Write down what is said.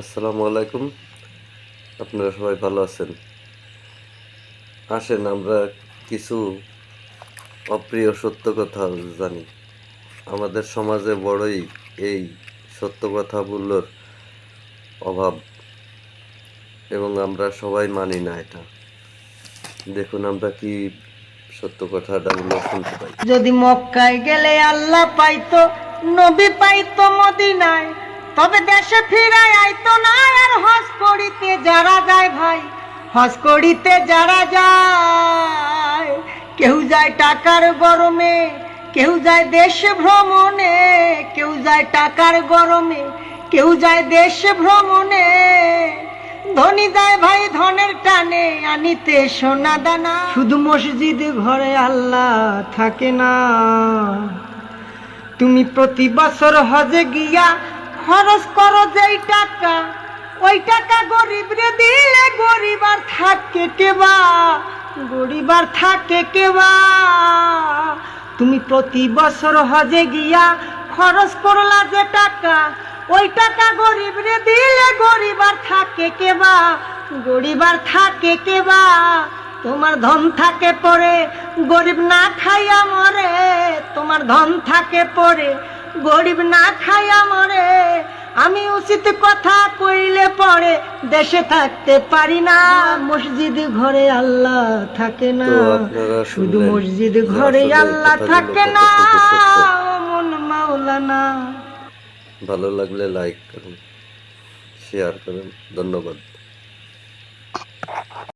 আসসালামু আলাইকুম। আপনারা সবাই ভালো আছেন? আসেন, আমরা কিছু অপ্রিয় সত্য কথা জানি। আমাদের সমাজে বড়ই এই সত্য কথাগুলোর অভাব, এবং আমরা সবাই মানি না এটা। দেখুন, আমরা কি সত্য কথাটাগুলো শুনতে পাই। যদি মক্কায় গেলে আল্লাহ পাইতো, নবী পাইতো মদিনায়। তবে দেশে ফিরায় আইতো না আর হজ করিতে যারা যায় ভাই। হজ করিতে যারা যায়, কেউ যায় টাকার গরমে, কেউ যায় দেশ ভ্রমণে, কেউ যায় টাকার গরমে, কেউ যায় দেশ ভ্রমণে। ধনী যায় ভাই ধনের টানে, আনিতে সোনা দানা। শুধু মসজিদ ঘরে আল্লাহ থাকে না। তুমি প্রতি বছর হজে গিয়া খরচ করো যেই টাকা, ওই টাকা গরিব রে দিলে গরিব আর থাকে কেবা গরিব আর থাকে কেবা। তুমি প্রতি বছর হজে গিয়া খরচ করলা যে টাকা, ওই টাকা গরিব রে দিলে গরিব আর থাকে কেবা গরিব আর থাকে কেবা। তোমার ধন থাকে পরে গরিব না খাইয়া মরে, তোমার ধন থাকে পরে গরিব না খাইয়া মরে। আমি উচিত কথা কইলে পরে দেশে থাকতে পারি না। মসজিদ ঘরে আল্লাহ থাকে না। শুধু মসজিদ ঘরে আল্লাহ থাকে না। মন মাওলানা। ভালো লাগলে লাইক করুন শেয়ার করুন। ধন্যবাদ।